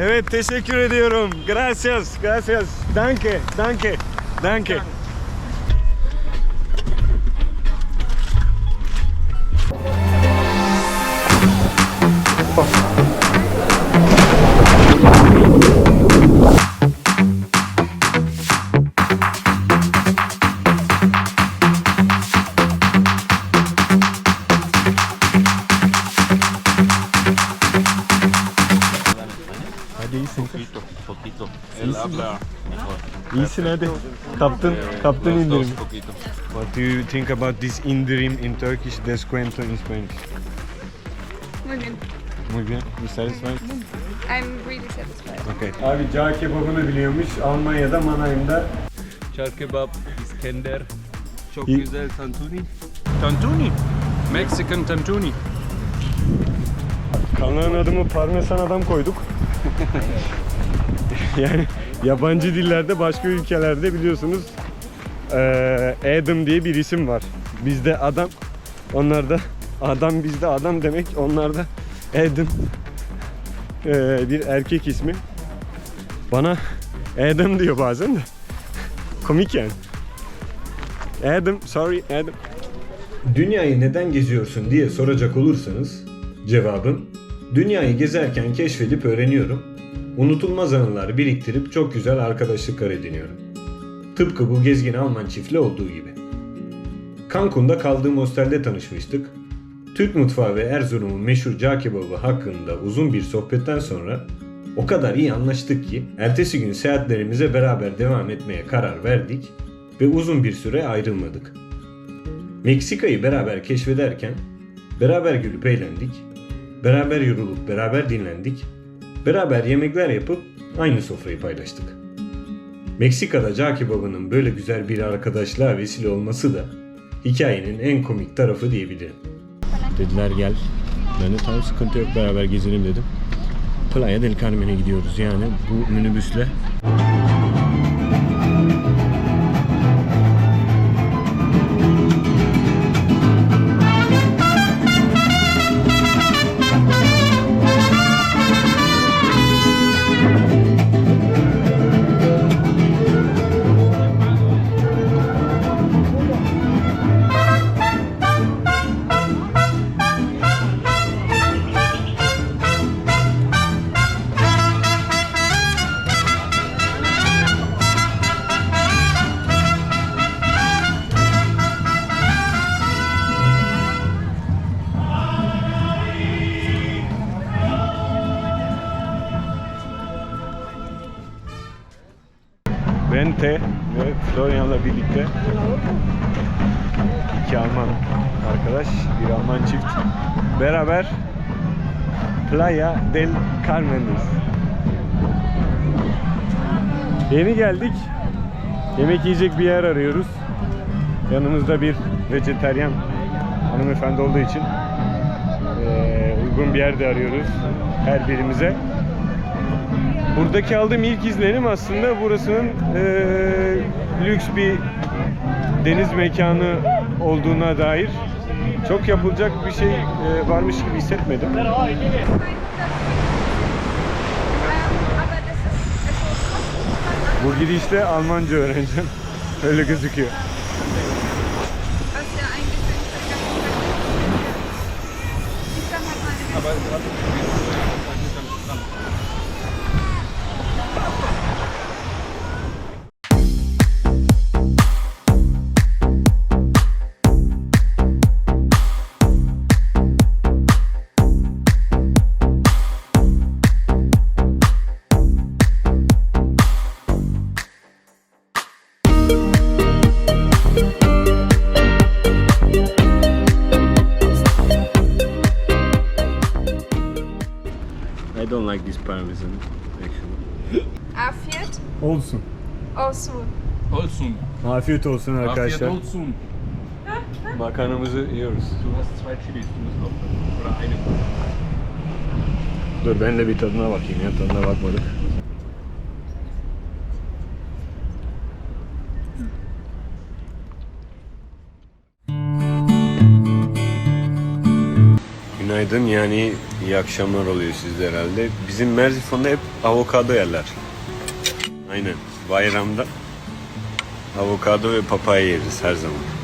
evet teşekkür ediyorum. Gracias, gracias. Danke, danke, danke. Hadi iyisin. Poquito, poquito. Él habla mejor. İyisin hadi. Kaptın, kaptın Los indirim. poquito. What do you think about this indirim in Turkish, descuento in Spanish? Muy bien. Muy bien. You satisfied? I'm really satisfied. Okay. Abi cağ kebabını biliyormuş. Almanya'da Mannheim'da. Çar kebap, İskender. Çok İyi. güzel tantuni. Tantuni. Mexican tantuni. Kanalın adımı parmesan adam koyduk. yani yabancı dillerde başka ülkelerde biliyorsunuz eee Adam diye bir isim var. Bizde adam, onlarda adam bizde adam demek, onlarda Adam eee, bir erkek ismi. Bana Adam diyor bazen de. Komik yani. Adam, sorry Adam. Dünyayı neden geziyorsun diye soracak olursanız cevabım dünyayı gezerken keşfedip öğreniyorum. Unutulmaz anılar biriktirip çok güzel arkadaşlıklar ediniyorum. Tıpkı bu gezgin Alman çiftle olduğu gibi. Cancun'da kaldığım hostelde tanışmıştık. Türk mutfağı ve Erzurum'un meşhur cağ kebabı hakkında uzun bir sohbetten sonra o kadar iyi anlaştık ki ertesi gün seyahatlerimize beraber devam etmeye karar verdik ve uzun bir süre ayrılmadık. Meksika'yı beraber keşfederken beraber gülüp eğlendik, beraber yorulup beraber dinlendik, beraber yemekler yapıp aynı sofrayı paylaştık. Meksika'da cağ kebabının böyle güzel bir arkadaşlığa vesile olması da hikayenin en komik tarafı diyebilirim. Dediler gel. Ben de tamam sıkıntı yok beraber gezelim dedim. Playa del Carmen'e gidiyoruz yani bu minibüsle. Bente ve Florian'la birlikte iki Alman arkadaş, bir Alman çift beraber Playa del Carmen'deyiz. Yeni geldik. Yemek yiyecek bir yer arıyoruz. Yanımızda bir vejeteryan hanımefendi olduğu için uygun bir yerde arıyoruz her birimize. Buradaki aldığım ilk izlenim aslında burasının eee, lüks bir deniz mekanı olduğuna dair çok yapılacak bir şey eee, varmış gibi hissetmedim. Aber Bu gidişle Almanca öğreneceğim. Öyle gözüküyor. was like this parmesan actually. Afiyet. Olsun. Olsun. Olsun. Afiyet olsun Afiyet arkadaşlar. olsun. Makarnamızı yiyoruz. Du hast zwei Chilis, du musst noch. Oder eine. Dur ben de bir tadına bakayım ya tadına bakmadık. Günaydın yani iyi akşamlar oluyor sizde herhalde. Bizim Merzifon'da hep avokado yerler. Aynen. Bayramda avokado ve papaya yeriz her zaman.